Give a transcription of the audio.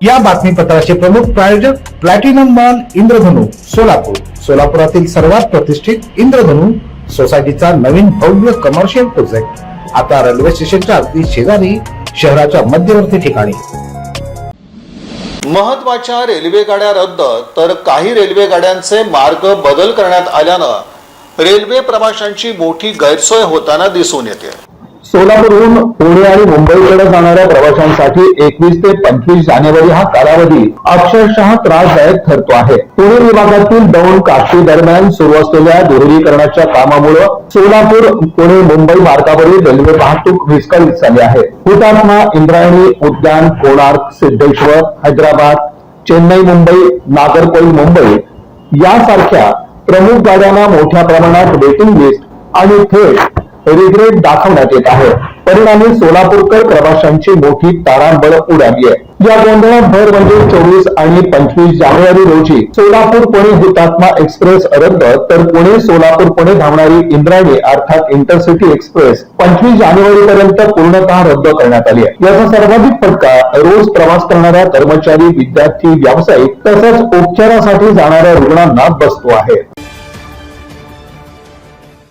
या बातमीपत्राचे प्रमुख प्रायोजक प्लॅटिनम मॉल इंद्रधनु सोलापूर. सोलापुरातील सर्वात प्रतिष्ठित इंद्रधनु सोसायटीचा नवीन भव्य कमर्शियल प्रोजेक्ट आता रेल्वे स्टेशनच्या अगदी शेजारी शहराच्या मध्यवर्ती ठिकाणी. महत्त्वाच्या रेल्वे गाड्या रद्द तर काही रेल्वे गाड्यांचे मार्ग बदल करण्यात आल्यानं रेल्वे प्रवाशांची मोठी गैरसोय होताना दिसून येते. सोलापूरहून पुणे आणि मुंबईकडे जाणाऱ्या प्रवाशांसाठी एकवीस ते पंचवीस जानेवारी हा कालावधी अक्षरशः त्रासदायक ठरतो आहे. पुणे विभागातील दौंड काष्टी दरम्यान सुरू असलेल्या दुहेरीकरणाच्या कामामुळे सोलापूर पुणे मुंबई मार्गावरील रेल्वे वाहतूक विस्कळीत झाली आहे. हुतात्मा इंद्रायणी उद्यान कोणार्क सिद्धेश्वर हैदराबाद चेन्नई मुंबई नागरकोइल मुंबई यासारख्या प्रमुख गाड्यांना मोठ्या प्रमाणात वेटिंग लिस्ट आणि थेट रिग्रेट दाखवण्यात येत आहे. परिणामी सोलापूरकर प्रवाशांची मोठी तारांबळ उडाली आहे. या गोंधळात भर म्हणजे चोवीस आणि पंचवीस जानेवारी रोजी सोलापूर पुणे हुतात्मा एक्सप्रेस रद्द तर पुणे सोलापूर पुणे धावणारी इंद्रायणी अर्थात इंटरसिटी एक्सप्रेस पंचवीस जानेवारी पर्यंत पूर्णतः रद्द करण्यात आली आहे. याचा सर्वाधिक फटका रोज प्रवास करणाऱ्या कर्मचारी विद्यार्थी व्यावसायिक तसंच उपचारासाठी जाणाऱ्या रुग्णांना बसतो आहे.